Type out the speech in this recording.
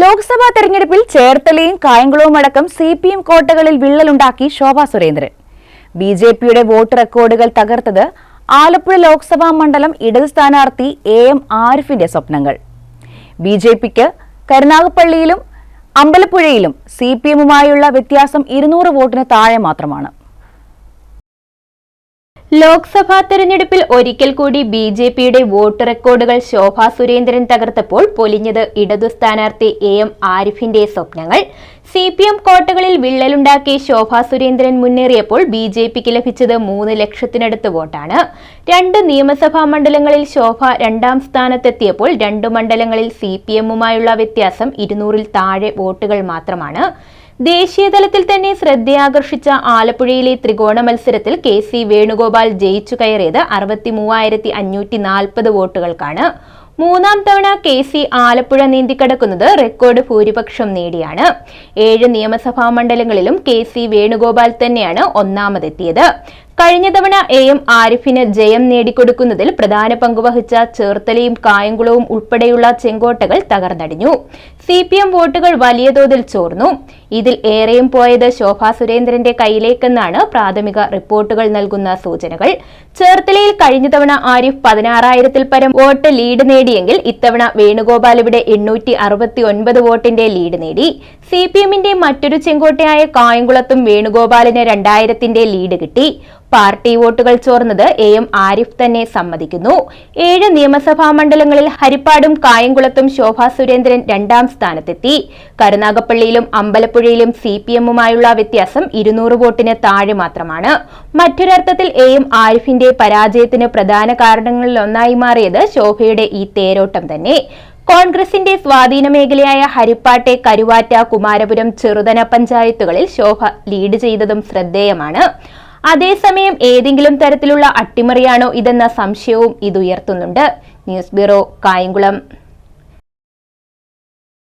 ലോക്സഭാ തെരഞ്ഞെടുപ്പിൽ ചേർത്തലയും കായംകുളവും അടക്കം സി പി എം കോട്ടകളിൽ വിള്ളലുണ്ടാക്കി ശോഭാ സുരേന്ദ്രൻ. ബി ജെ പിയുടെ വോട്ട് റെക്കോർഡുകൾ തകർത്തത് ആലപ്പുഴ ലോക്സഭാ മണ്ഡലം ഇടത് സ്ഥാനാർത്ഥി എ എം ആരിഫിന്റെ സ്വപ്നങ്ങൾ. ബി ജെ പിക്ക് കരുനാഗപ്പള്ളിയിലും അമ്പലപ്പുഴയിലും സി പി എമ്മുമായുള്ള വ്യത്യാസം ഇരുന്നൂറ് വോട്ടിന് താഴെ മാത്രമാണ്. ലോക്സഭാ തെരഞ്ഞെടുപ്പിൽ ഒരിക്കൽ കൂടി ബി ജെ പിയുടെ വോട്ട് റെക്കോർഡുകൾ ശോഭാ സുരേന്ദ്രൻ തകർത്തപ്പോൾ പൊലിഞ്ഞത് ഇടതു സ്ഥാനാർത്ഥി എ എം ആരിഫിന്റെ സ്വപ്നങ്ങൾ. സി പി എം കോട്ടകളിൽ വിള്ളലുണ്ടാക്കി ശോഭാ സുരേന്ദ്രൻ മുന്നേറിയപ്പോൾ ബി ജെ പിക്ക് ലഭിച്ചത് മൂന്ന് ലക്ഷത്തിനടുത്ത് വോട്ടാണ്. രണ്ട് നിയമസഭാ മണ്ഡലങ്ങളിൽ ശോഭ രണ്ടാം സ്ഥാനത്തെത്തിയപ്പോൾ രണ്ട് മണ്ഡലങ്ങളിൽ സി പി എമ്മുമായുള്ള വ്യത്യാസം ഇരുന്നൂറിൽ താഴെ വോട്ടുകൾ മാത്രമാണ്. ദേശീയതലത്തിൽ തന്നെ ശ്രദ്ധയാകർഷിച്ച ആലപ്പുഴയിലെ ത്രികോണ മത്സരത്തിൽ കെ സി വേണുഗോപാൽ ജയിച്ചു കയറിയത് അറുപത്തി മൂവായിരത്തി അഞ്ഞൂറ്റി നാൽപ്പത് വോട്ടുകൾക്കാണ്. മൂന്നാം തവണ കെ സി ആലപ്പുഴ നീന്തിക്കടക്കുന്നത് റെക്കോർഡ് ഭൂരിപക്ഷം നേടിയാണ്. ഏഴ് നിയമസഭാ മണ്ഡലങ്ങളിലും കെ സി വേണുഗോപാൽ തന്നെയാണ് ഒന്നാമതെത്തിയത്. കഴിഞ്ഞ തവണ എ എം ആരിഫിന് ജയം നേടിക്കൊടുക്കുന്നതിൽ പ്രധാന പങ്കുവഹിച്ച ചേർത്തലയും കായംകുളവും ഉൾപ്പെടെയുള്ള ചെങ്കോട്ടകൾ തകർന്നടിഞ്ഞു. സി പി എം വോട്ടുകൾ വലിയ തോതിൽ ചോർന്നു. ഇതിൽ ഏറെയും പോയത് ശോഭാ സുരേന്ദ്രന്റെ കയ്യിലേക്കെന്നാണ് പ്രാഥമിക റിപ്പോർട്ടുകൾ നൽകുന്ന സൂചനകൾ. ചേർത്തലയിൽ കഴിഞ്ഞ തവണ ആരിഫ് പതിനാറായിരത്തിൽ പരം വോട്ട് ലീഡ് നേടിയെങ്കിൽ ഇത്തവണ വേണുഗോപാൽ ഇവിടെ എണ്ണൂറ്റി അറുപത്തി ഒൻപത് വോട്ടിന്റെ ലീഡ് നേടി. സി പി എമ്മിന്റെ മറ്റൊരു ചെങ്കോട്ടയായ കായംകുളത്തും വേണുഗോപാലിന് രണ്ടായിരത്തിന്റെ ലീഡ് കിട്ടി. പാർട്ടി വോട്ടുകൾ ചോർന്നത് എ എം ആരിഫ് തന്നെ സമ്മതിക്കുന്നു. ഏഴ് നിയമസഭാ മണ്ഡലങ്ങളിൽ ഹരിപ്പാടും കായംകുളത്തും ശോഭാ സുരേന്ദ്രൻ രണ്ടാം സ്ഥാനത്തെത്തി. കരുനാഗപ്പള്ളിയിലും അമ്പലപ്പുഴയിലും സി പി എമ്മുമായുള്ള വ്യത്യാസം ഇരുന്നൂറ് വോട്ടിന് താഴെ മാത്രമാണ്. മറ്റൊരർത്ഥത്തിൽ എയും ആരിഫിന്റെ പരാജയത്തിന് പ്രധാന കാരണങ്ങളിലൊന്നായി മാറിയത് ശോഭയുടെ ഈ തേരോട്ടം തന്നെ. കോൺഗ്രസിന്റെ സ്വാധീന മേഖലയായ ഹരിപ്പാട്ടെ കരുവാറ്റ കുമാരപുരം ചെറുതന പഞ്ചായത്തുകളിൽ ശോഭ ലീഡ് ചെയ്തതും ശ്രദ്ധേയമാണ്. അതേസമയം ഏതെങ്കിലും തരത്തിലുള്ള അട്ടിമറിയാണോ ഇതെന്ന സംശയവും ഇതുയർത്തുന്നുണ്ട് ന്യൂസ് ബ്യൂറോ കായംകുളം.